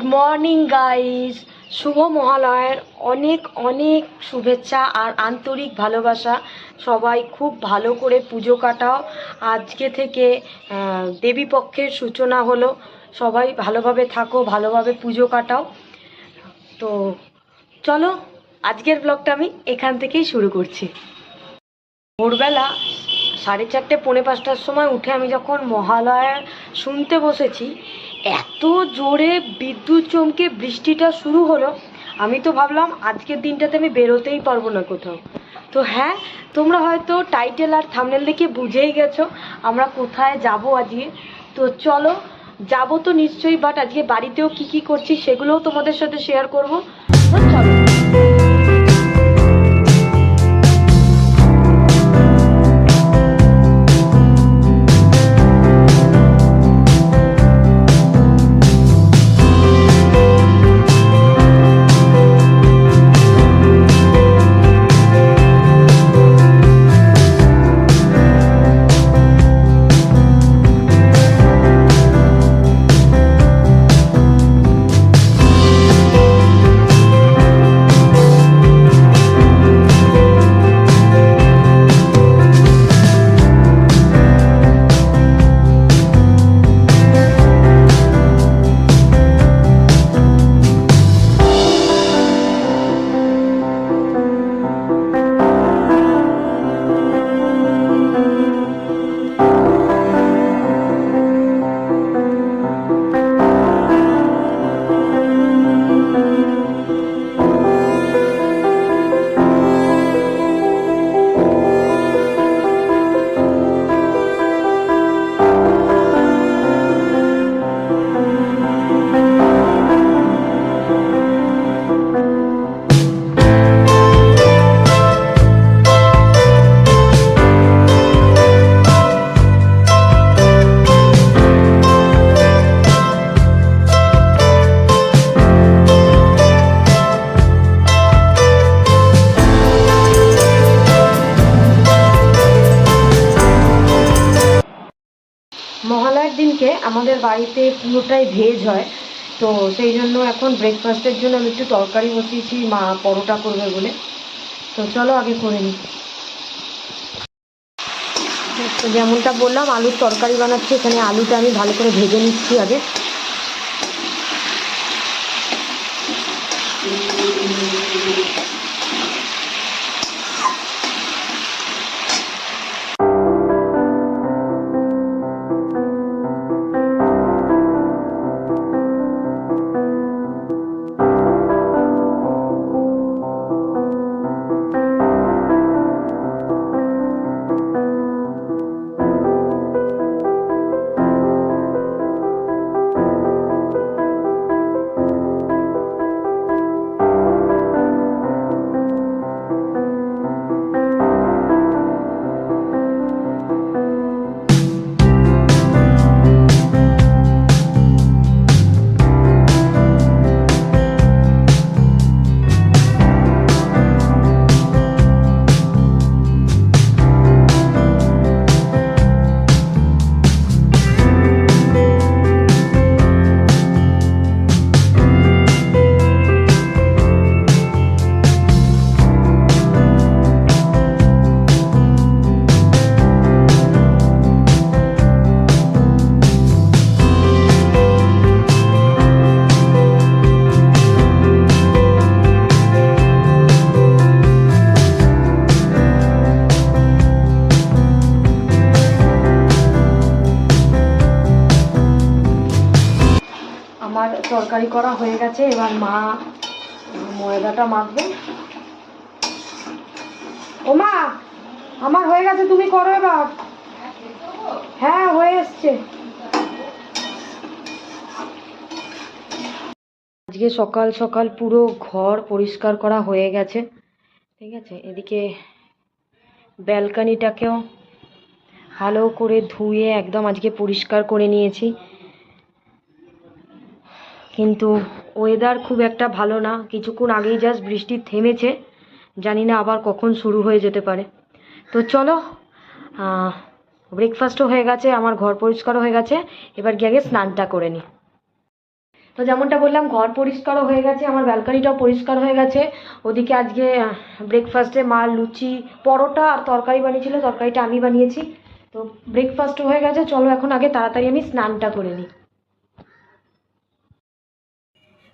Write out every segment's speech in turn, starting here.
Morning guys শুভ মহালয়ের অনেক অনেক শুভেচ্ছা আর আন্তরিক ভালোবাসা। সবাই খুব ভালো করে পুজো কাটাও। আজকে থেকে আহ, দেবী পক্ষের সূচনা হলো। সবাই ভালোভাবে থাকো ভালোভাবে পুজো কাটাও। তো চলো আজকের ব্লগটা আমি এখান থেকেই শুরু করছি। ভোরবেলা সাড়ে চারটে পৌনে পাঁচটার সময় উঠে আমি যখন মহালয়া শুনতে বসেছি এত জোরে বিদ্যুৎ চমকে বৃষ্টিটা শুরু হলো, আমি তো ভাবলাম আজকের দিনটাতে আমি বেরোতেই পারব না কোথাও। তো হ্যাঁ তোমরা হয়তো টাইটেল আর থামনেল দেখে বুঝেই গেছো আমরা কোথায় যাব আজকে। তো চলো, যাব তো নিশ্চয়ই বাট আজকে বাড়িতেও কি কি করছি সেগুলোও তোমাদের সাথে শেয়ার করব। চলো। পুরোটাই ভেজ হয়। তো সেই জন্য এখন ব্রেকফাস্টের জন্য আমি একটু তরকারি বসিয়েছি, মা পরোটা করবে বলে। তো চলো আগে করে নিই। যেমনটা বললাম, আলুর তরকারি বানাচ্ছি, এখানে আলুটা আমি ভালো করে ভেজে নিচ্ছি আগে। করা হয়ে গেছে। এবার মা ময়দাটা মাখবে। ও মা আমার হয়ে গেছে, তুমি করো এবার। হ্যাঁ হয়ে এসছে। আজকে সকাল সকাল পুরো ঘর পরিষ্কার করা হয়ে গেছে। ঠিক আছে, এদিকে ব্যালকানিটাকেও ভালো করে ধুয়ে একদম আজকে পরিষ্কার করে নিয়েছি। কিন্তু ওয়েদার খুব একটা ভালো না। কিছুক্ষণ আগেই জাস্ট বৃষ্টি থেমেছে। জানি না আবার কখন শুরু হয়ে যেতে পারে। তো চলো ব্রেকফাস্টও হয়ে গেছে, আমার ঘর পরিষ্কারও হয়ে গেছে। এবার গিয়ে আগে স্নানটা করে নিই তো যেমনটা বললাম, ঘর পরিষ্কারও হয়ে গেছে, আমার ব্যালকনিটাও পরিষ্কার হয়ে গেছে। ওদিকে আজকে ব্রেকফাস্টে মা লুচি, পরোটা আর তরকারি বানিয়েছিল, তরকারিটা আমি বানিয়েছি। তো ব্রেকফাস্টও হয়ে গেছে, চলো এখন আগে তাড়াতাড়ি আমি স্নানটা করে নিই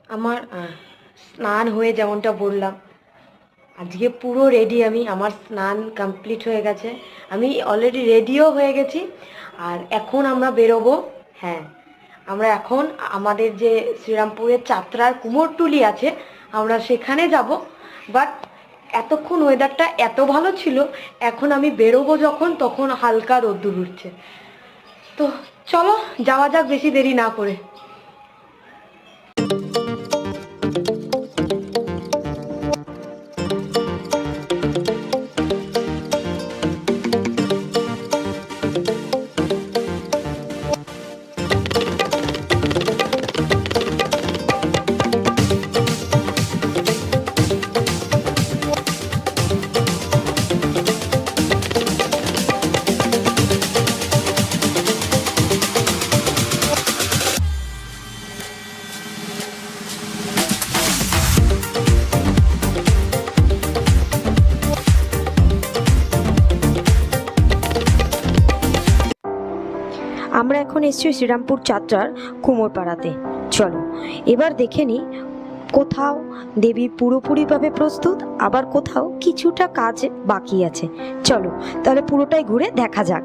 আমার স্নান হয়ে যেমনটা বললাম। আজকে পুরো রেডি আমি, আমার স্নান কমপ্লিট হয়ে গেছে। আমি অলরেডি রেডিও হয়ে গেছি। আর এখন আমরা বেরোবো হ্যাঁ আমরা এখন আমাদের যে শ্রীরামপুরের চাত্রার কুমোরটুলি আছে, আমরা সেখানে যাব। বাট এতক্ষণ ওয়েদারটা এত ভালো ছিল, এখন আমি বেরোবো যখন, তখন হালকা রোদ্দুর উঠছে। তো চলো, যাওয়া যাক বেশি দেরি না করে। আমরা এখন এসেছি শ্রীরামপুর চাত্রার কুমোরপাড়াতে। চলো, এবার দেখে নিই কোথাও দেবী পুরোপুরিভাবে প্রস্তুত, আবার কোথাও কিছুটা কাজ বাকি আছে। চলো, তাহলে পুরোটাই ঘুরে দেখা যাক।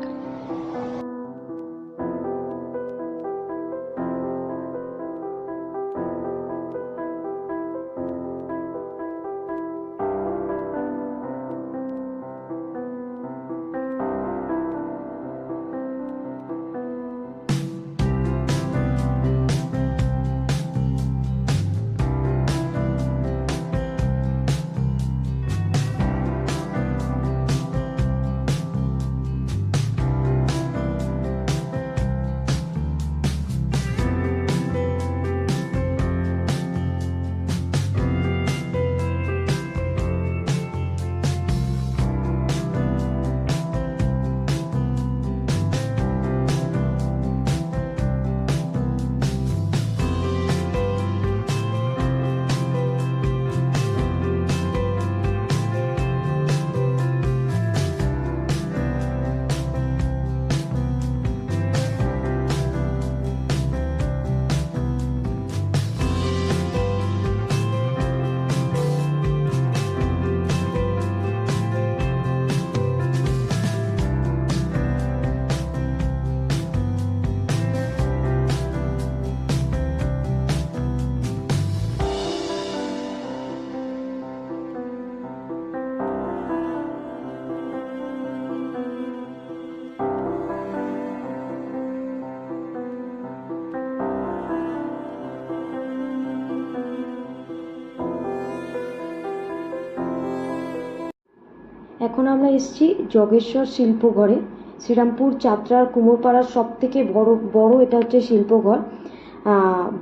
এখন আমরা এসেছি জগেশ্বর শিল্পঘরে, শ্রীরামপুর যাত্রার কুমোরপাড়ার সব থেকে বড় বড় এটা হচ্ছে শিল্পঘর।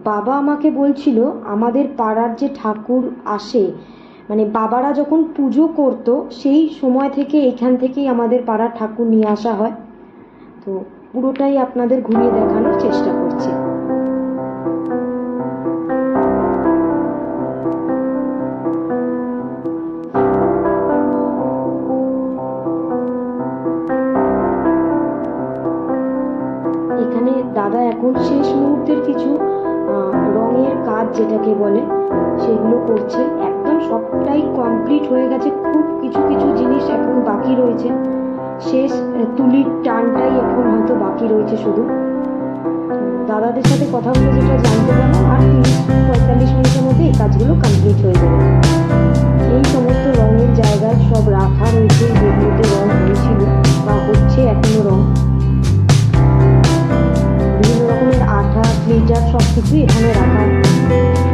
বাবা আমাকে বলছিল, আমাদের পাড়ার যে ঠাকুর আসে মানে বাবারা যখন পুজো করতো, সেই সময় থেকে এখান থেকেই আমাদের পাড়ার ঠাকুর নিয়ে আসা হয়। তো পুরোটাই আপনাদের ঘুরিয়ে দেখানোর চেষ্টা যেটাকে বলে, সেগুলো করছে। একদম সবটাই কমপ্লিট হয়ে গেছে। খুব কিছু কিছু জিনিস এখন বাকি রয়েছে। শেষ তুলির টানটাই এখন হয়তো বাকি রয়েছে শুধু। দাদাদের সাথে কথা বলে যেটা জানতে পারলাম, আর তিরিশ পঁয়তাল্লিশ মিনিটের মধ্যে এই কাজগুলো কমপ্লিট হয়ে যাবে। এই সমস্ত রঙের জায়গায় সব রাখা রয়েছে, যেগুলোতে রং হয়েছিল বা হচ্ছে এখনও রং গ্লিটার সব এখানে রাখা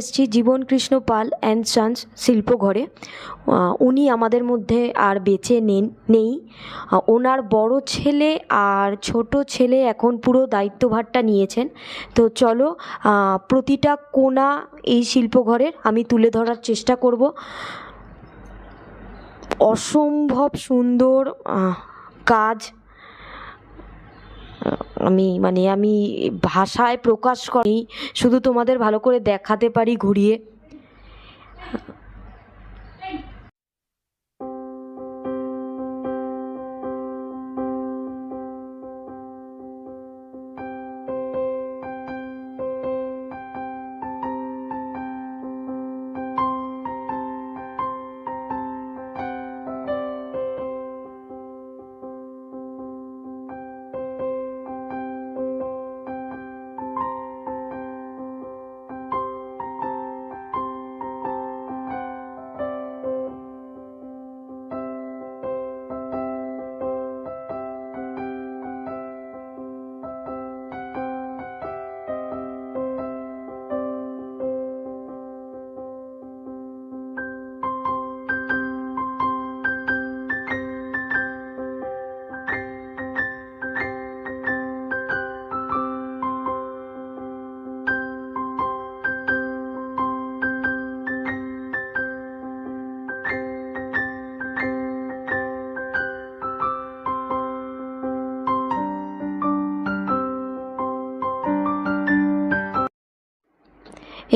এসেছি জীবন কৃষ্ণ পাল অ্যান্ড সন্স শিল্পঘরে। উনি আমাদের মধ্যে আর বেঁচে নেন, নেই। ওনার বড় ছেলে আর ছোট ছেলে এখন পুরো দায়িত্বভারটা নিয়েছেন। তো চলো প্রতিটা কোণা এই শিল্পঘরের আমি তুলে ধরার চেষ্টা করব। অসম্ভব সুন্দর কাজ আমি মানে আমি ভাষায় প্রকাশ করি শুধু তোমাদের ভালো করে দেখাতে পারি ঘুরিয়ে।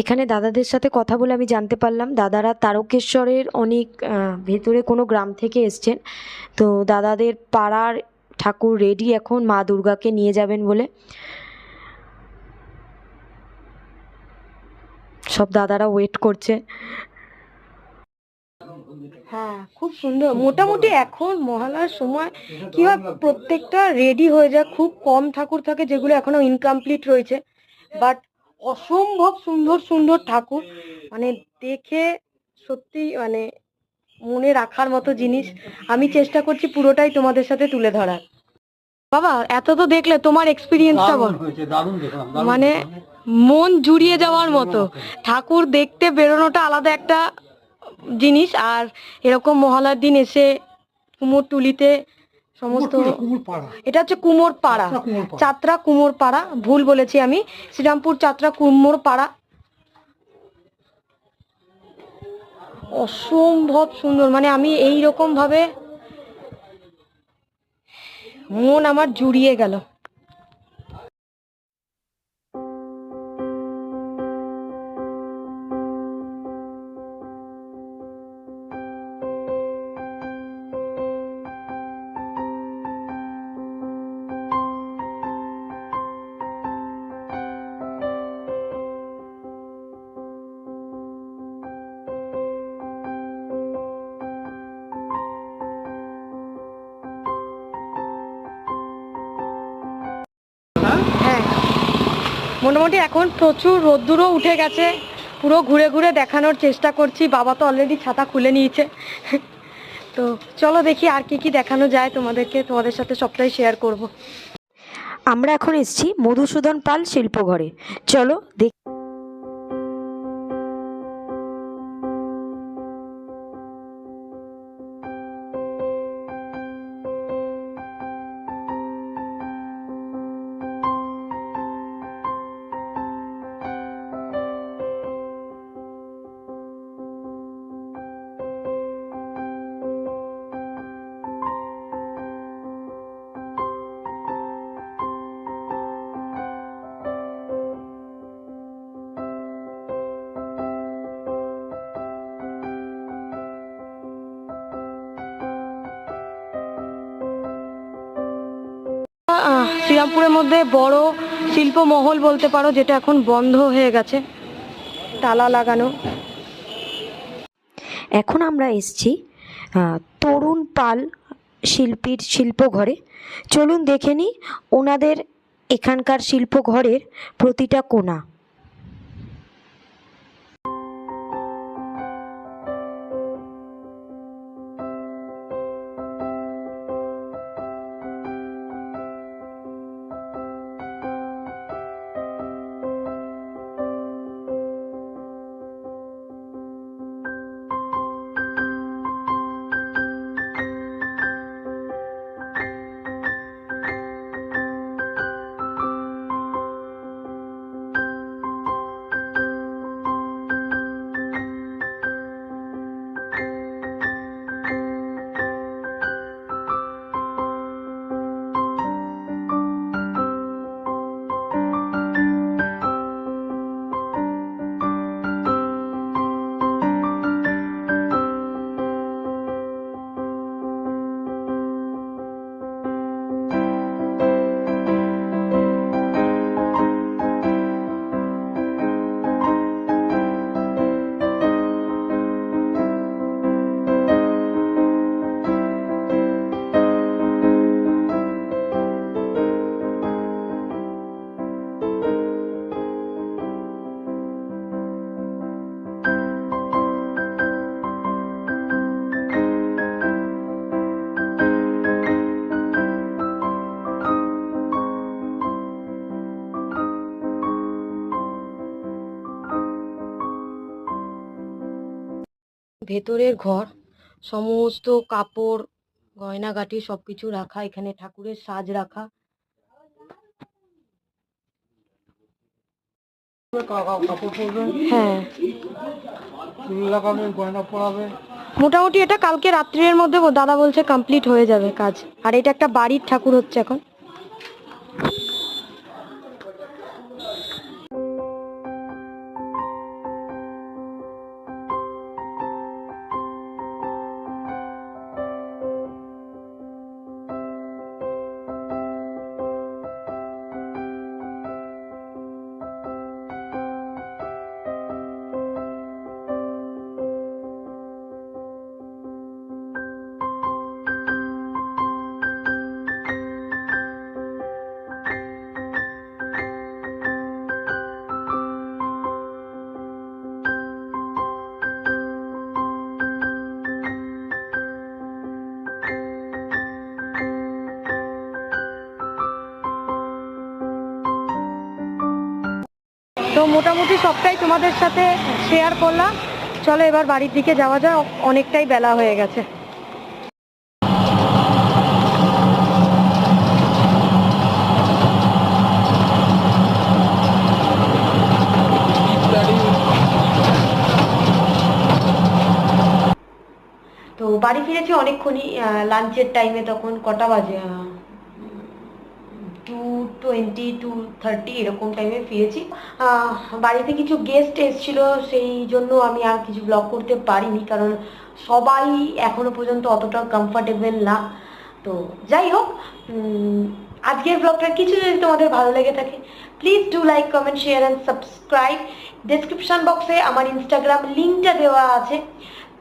এখানে দাদাদের সাথে কথা বলে আমি জানতে পারলাম। দাদারা তারকেশ্বরের অনেক ভেতরে কোনো গ্রাম থেকে এসছেন। তো দাদাদের পাড়ার ঠাকুর রেডি এখন মা দুর্গাকে নিয়ে যাবেন বলে। সব দাদারা ওয়েট করছে। হ্যাঁ খুব সুন্দর। মোটামুটি এখন মহালয়ার সময় কি হয়, প্রত্যেকটা রেডি হয়ে যায়। খুব কম ঠাকুর থাকে যেগুলো এখনও ইনকমপ্লিট রয়েছে। বাট অসম্ভব সুন্দর সুন্দর ঠাকুর। মানে দেখে সত্যি মানে মনে রাখার মতো জিনিস। আমি চেষ্টা করছি পুরোটাই তোমাদের সাথে তুলে ধরার। বাবা এত তো দেখলে তোমার এক্সপিরিয়েন্সটা বল। মানে মন জুড়িয়ে যাওয়ার মতো। ঠাকুর দেখতে বেরোনোটা আলাদা একটা জিনিস। আর এরকম মহালয়ার দিন এসে কুমোরটুলিতে সমস্ত এটা হচ্ছে কুমোর পাড়া চাত্রা কুমোর পাড়া। চাত্রা কুমোর পাড়া ভুল বলেছি আমি। শ্রীরামপুর চাত্রা কুমোর পাড়া অসম্ভব সুন্দর। মানে আমি এই রকম ভাবে মন আমার জুড়িয়ে গেল। মোটামুটি এখন প্রচুর রোদ্দুরও উঠে গেছে। পুরো ঘুরে ঘুরে দেখানোর চেষ্টা করছি। বাবা তো অলরেডি ছাতা খুলে নিয়েছে। তো চলো দেখি আর কি কি দেখানো যায় তোমাদেরকে, তোমাদের সাথে সবটাই শেয়ার করব। আমরা এখন এসেছি মধুসূদন পাল শিল্পঘরে। চলো দেখ শ্রীরামপুরের মধ্যে বড় শিল্প মহল বলতে পারো, যেটা এখন বন্ধ হয়ে গেছে। তালা লাগানো। এখন আমরা এসছি তরুণ পাল শিল্পীর শিল্পঘরে। চলুন দেখে নিই ওনাদের এখানকার শিল্পঘরের প্রতিটা কোণা। ভেতরের ঘর, সমস্ত কাপড়, গয়নাগাটি সবকিছু রাখা, এখানে ঠাকুরের সাজ রাখা। হ্যাঁ। মোটামুটি এটা কালকে রাত্রির মধ্যে দাদা বলছে কমপ্লিট হয়ে যাবে কাজ। আর এটা একটা বাড়ির ঠাকুর হচ্ছে এখন। মোটামুটি সবটাই তোমাদের সাথে শেয়ার করলাম। চলো এবার বাড়ির দিকে যাওয়া যায় অনেকটাই বেলা হয়ে গেছে। তো বাড়ি ফিরেছি অনেকক্ষণই লাঞ্চের টাইমে তখন কটা বাজে? টোয়েন্টি টু থার্টি এরকম টাইমে ফিরেছি বাড়িতে কিছু গেস্ট এসেছিল, সেই জন্য আমি আর কিছু ব্লগ করতে পারিনি, কারণ সবাই এখনও পর্যন্ত অতটা কমফর্টেবল না। তো যাই হোক আজকের ব্লগটা কিছু যদি তোমাদের ভালো লেগে থাকে please do like comment share and subscribe description বক্সে আমার ইনস্টাগ্রাম লিঙ্কটা দেওয়া আছে।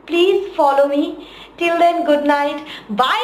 Please follow me till then good night bye